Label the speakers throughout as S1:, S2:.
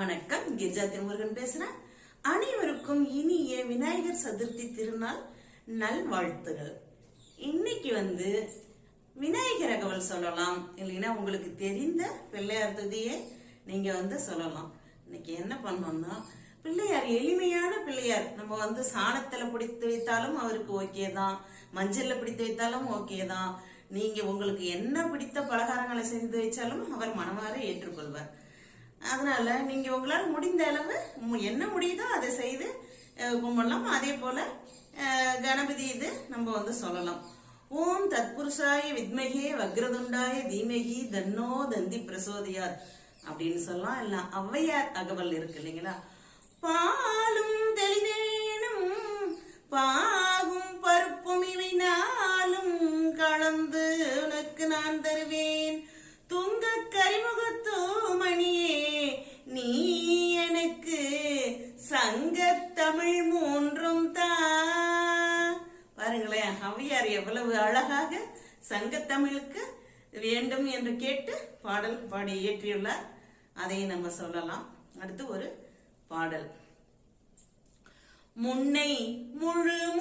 S1: வணக்கம். கிரிஜா திருமுருகன் பேசுறேன் அனைவருக்கும் இனிய விநாயகர் சதுர்த்தி திருநாள் நல்வாழ்த்துகள். இன்னைக்கு வந்து விநாயகர் அகவல் சொல்லலாம். இல்லைன்னா உங்களுக்கு தெரிந்த பிள்ளையார் துதியை நீங்க வந்து சொல்லலாம். இன்னைக்கு என்ன பண்ணோம்னா பிள்ளையார் எளிமையான பிள்ளையார். நம்ம வந்து சாணத்துல பிடித்து வைத்தாலும் அவருக்கு ஓகே தான். மஞ்சள்ல பிடித்து வைத்தாலும் ஓகே தான். நீங்க உங்களுக்கு என்ன பிடித்த பலகாரங்களை செஞ்சு வச்சாலும் அவர் மனமாற ஏற்றுக்கொள்வார். அதனால நீங்கள் உங்களால் முடிந்த அளவு என்ன முடியுதோ அதை செய்து கும்பிடலாம் அதே போல் கணபதி இது நம்ம வந்து சொல்லலாம். ஓம் தத்புருஷாய வித்மகே வக்ரதுண்டாய தீமகி தன்னோ தந்தி பிரசோதியார் அப்படின்னு சொல்லலாம். இல்லை ஔவையார் அகவல் இருக்கு இல்லைங்களா? பாலும் தெளிவேனும் பாகும் பருப்பும் இவை நாளும் கலந்து உனக்கு நான் தருவேன். துங்க கரிமுகத்தோ சங்கத்தமிழ் மூன்றும் தா. பாருங்களேன் ஹவியார் எவ்வளவு அழகாக சங்கத்தமிழுக்கு வேண்டும் என்று கேட்டு பாடல் பாடி இயற்றியுள்ளார். அதையும் நம்ம சொல்லலாம். அடுத்து ஒரு பாடல். முன்னை முழு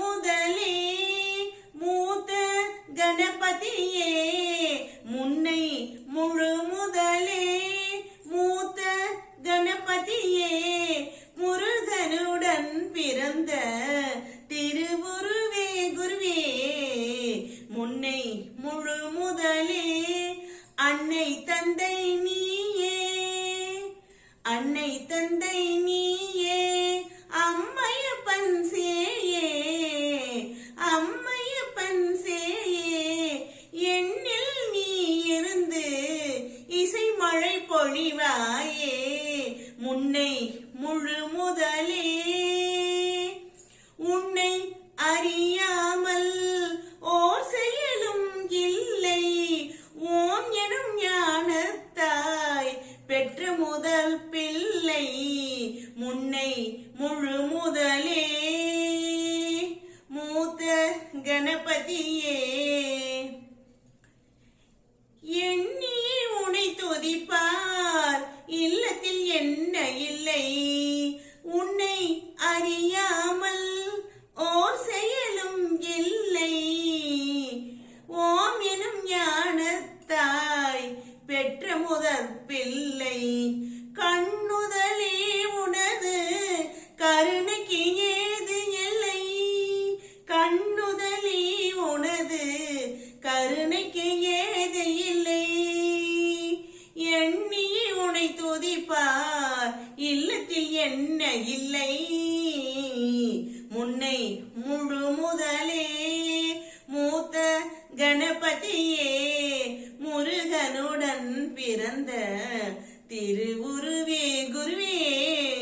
S1: உன்னை முழு முதலே அன்னை தந்தை நீயே. அன்னை தந்தை நீயே அம்மைய பன்சேயே அம்மையப்பன் சேயே என்னில் நீ இருந்து இசை மழை பொழிவாயே. முன்னை முழு முதலே உன்னை முழு முதலே மூத்த கணபதியே. எண்ணி உனை துதிப்பார் இல்லத்தில் என்ன இல்லை? உன்னை அறியாமல் ஓர் செயலும் இல்லை. ஓம் எனும் ஞானத்தாய் பெற்ற முதற் பிள்ளை கண் உனை துதிப்பார். இல்லத்தில் என்ன இல்லை? முன்னை முழு முதலே மூத்த கணபதியே முருகனுடன் பிறந்த திரு